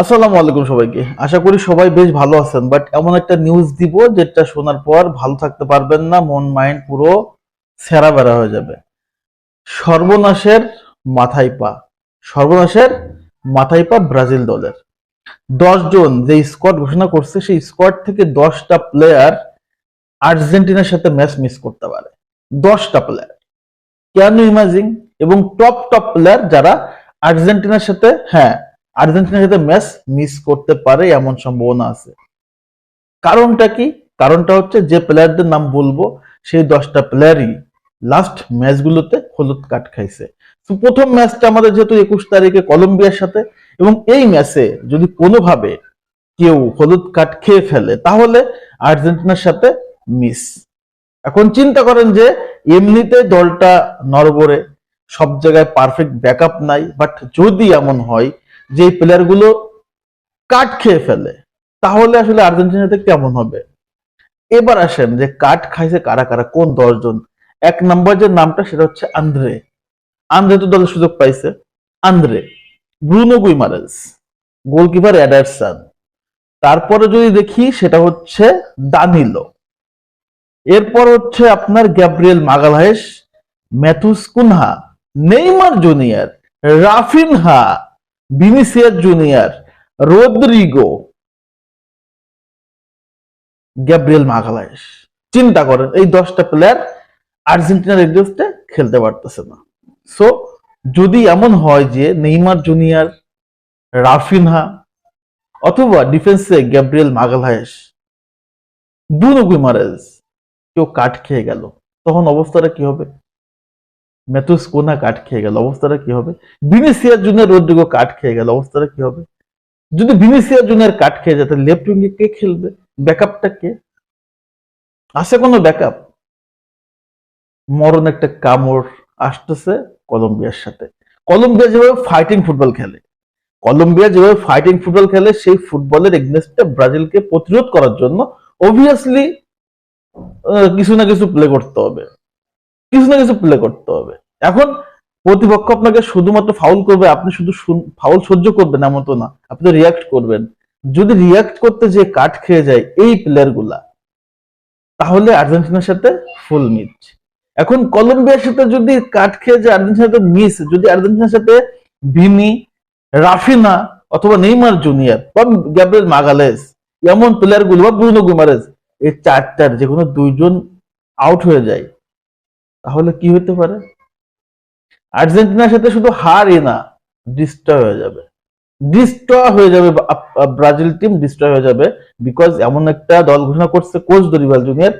আসসালামু আলাইকুম সবাইকে। আশা করি সবাই বেশ ভালো আছেন বাট এমন একটা নিউজ দিব যেটা শোনার পর ভালো থাকতে পারবেন না, মন মাইন্ড পুরো সেরা বেড়া হয়ে যাবে। সর্বনাশের মাথায় পা। সর্বনাশের মাথায় পা ব্রাজিল দলের। জন যে স্কোয়াড ঘোষণা করছে, সেই স্কোয়াড থেকে দশটা প্লেয়ার আর্জেন্টিনার সাথে ম্যাচ মিস করতে পারে। দশটা প্লেয়ার কেন ইমাজিং এবং টপ টপ প্লেয়ার যারা আর্জেন্টিনার সাথে হ্যাঁ আর্জেন্টিনার সাথে ম্যাচ মিস করতে পারে এমন সম্ভাবনা আছে। কারণটা কি? কারণটা হচ্ছে যে প্লেয়ারদের নাম বলব, সেই দশটা প্লেয়ারই লাস্ট ম্যাচগুলোতে হলুদ কার্ড খাইছে। তো প্রথম ম্যাচটা আমাদের যেহেতু একুশ তারিখে কলম্বিয়ার সাথে, এবং এই ম্যাচে যদি কোনোভাবে কেউ হলুদ কার্ড খেয়ে ফেলে, তাহলে আর্জেন্টিনার সাথে মিস এখন চিন্তা করেন যে এমনিতে দলটা নরবরে সব জায়গায় পারফেক্ট ব্যাকআপ নাই বাট যদি এমন হয় যে প্লেয়ারগুলো কাট খেয়ে ফেলে, তাহলে আসলে আর্জেন্টিনাতে কেমন হবে? এবার আসেন যে কাট খাইছে কারা কারা, কোন দশজন? এক নম্বর যে নামটা সেটা হচ্ছে আন্দ্রে। আন্দ্রে তো দলের সুযোগ পাইছে। Andre, Bruno Guimaraes goalkeeper Ederson. তারপরে যদি দেখি সেটা হচ্ছে দানিলো। এরপর হচ্ছে আপনার Gabriel Magalhaes Matheus Cunha, Neymar Junior, Raphinha Vinicius Junior Rodrygo Gabriel Magalhaes চিন্তা করেন, এই দশটা প্লেয়ার আর্জেন্টিনার এগেনস্টে খেলতে পারতেছে না। সো যদি এমন হয় যে নেইমার জুনিয়র, রাফিনহা অথবা ডিফেন্সে গ্যাব্রিয়েল মাগালহাইস ব্রুনো গুইমারেজ কেউ কাট খেয়ে গেল, তখন অবস্থাটা কি হবে? ম্যাথুস কোনা কাট খেয়ে গেল, অবস্থাটা কি হবে? ভিনিসিয়ার জুনিয়র রোদ্রিগো কাট খেয়ে গেল, অবস্থাটা কি হবে? যদি ভিনিসিয়ার জুনিয়র কাট খেয়ে যায়, তাহলে লেফট উইঙ্গে কে খেলবে? ব্যাকআপটা কে? আছে কোনো ব্যাকআপ? মরণ একটা কামড় আসতেছে কলম্বিয়ার সাথে। কলম্বিয়া যেভাবে ফাইটিং ফুটবল খেলে, কলম্বিয়া যেভাবে ফাইটিং ফুটবল খেলে, সেই ফুটবলের এগনেস্টে ব্রাজিলকে প্রতিরোধ করার জন্য অবভিয়াসলি কিছু না কিছু প্লে করতে হবে। কিছু না কিছু প্লে করতে হবে। এখন প্রতিপক্ষ আপনাকে শুধুমাত্র ফাউল করবে, আপনি শুধু ফাউল সহ্য করবেন এমন তো না, আপনি তো রিয়াক্ট করবেন। যদি রিয়াক্ট করতে যে কাট খেয়ে যায় এই প্লেয়ারগুলা, তাহলে আর্জেন্টিনার সাথে ফুল মিচ এখন কলম্বিয়ার সাথে যদি কাট খেয়ে যায়, আর্জেন্টিনার সাথে মিস যদি আর্জেন্টিনার সাথে ভিনি, রাফিনা অথবা নেইমার জুনিয়র বা গ্যাব্রিয়েল মাগালেস এমন প্লেয়ারগুলো বা ব্রুনো গুমারেজ, এই চারটার যে কোনো দুইজন আউট হয়ে যায়। তাহলে কি হতে পারে? আর্জেন্টিনার সাথে শুধু হারই না ডিস্ট্রয় হয়ে যাবে। ডিস্ট্রয় হয়ে যাবে ব্রাজিল টিম ডিস্ট্রয় হয়ে যাবে বিকজ এমন একটা দল ঘোষণা করছে কোচ দরিবাল জুনিয়র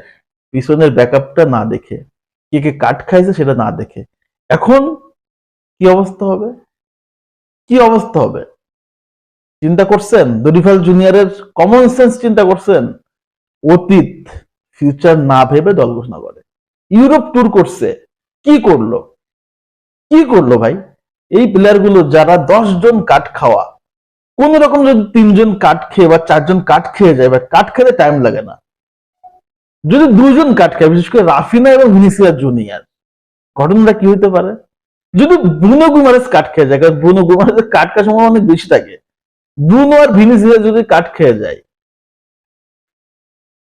পিছনের ব্যাকআপটা না দেখে। কে কে কাট খাইছে সেটা না দেখে। এখন কি অবস্থা হবে? কি অবস্থা হবে? চিন্তা করছেন? দরিফাল জুনিয়রের কমন সেন্স চিন্তা করছেন? অতীত ফিউচার না ভেবে দল ঘোষণা করে। ইউরোপ ট্যুর করছে। কি করল? কি করল ভাই? এই প্লেয়ারগুলো যারা জন কাট খাওয়া, কোন রকম যদি তিনজন কাট খেয়ে বা চারজন কাট খেয়ে যায়, বা কাট খেতে টাইম লাগে না। যদি দুজন কাট খায়, বিশেষ করে রাফিনা এবং ভিনিসিয়ার জুনিয়র, ঘটনাটা কি হতে পারে? যদি ব্রুনো গুমারেস কাট খেয়ে যায়, কারণ ব্রুনো গুমারেস কাট খাওয়ার সময় অনেক বেশি থাকে। ব্রুনো আর ভিনিসিয়ার যদি কাট খেয়ে যায়,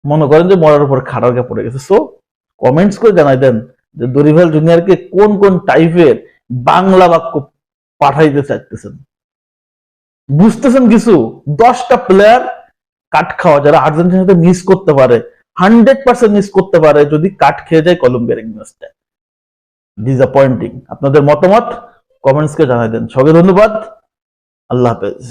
মনে করেন যে মরার উপর খাড়ারকে পড়ে গেছে। সো কমেন্টস করে জানাই দেন যে দরিভাল জুনিয়রকে কোন কোন টাইপের বাংলা বাক্য পাঠাইতে চাইতেছেন। বুঝতেছেন কিছু? দশটা প্লেয়ার কাট খাওয়া যারা আর্জেন্টিনার সাথে মিস করতে পারে হান্ড্রেড পার্সেন্ট মিস করতে পারে যদি কাট খেয়ে যায় কলম্বিয়ার ইংলিশটা ডিসঅ্যাপয়েন্টিং আপনাদের মতামত? কমেন্টস কে জানাই দেন। সবাই ধন্যবাদ। আল্লাহ হাফেজ।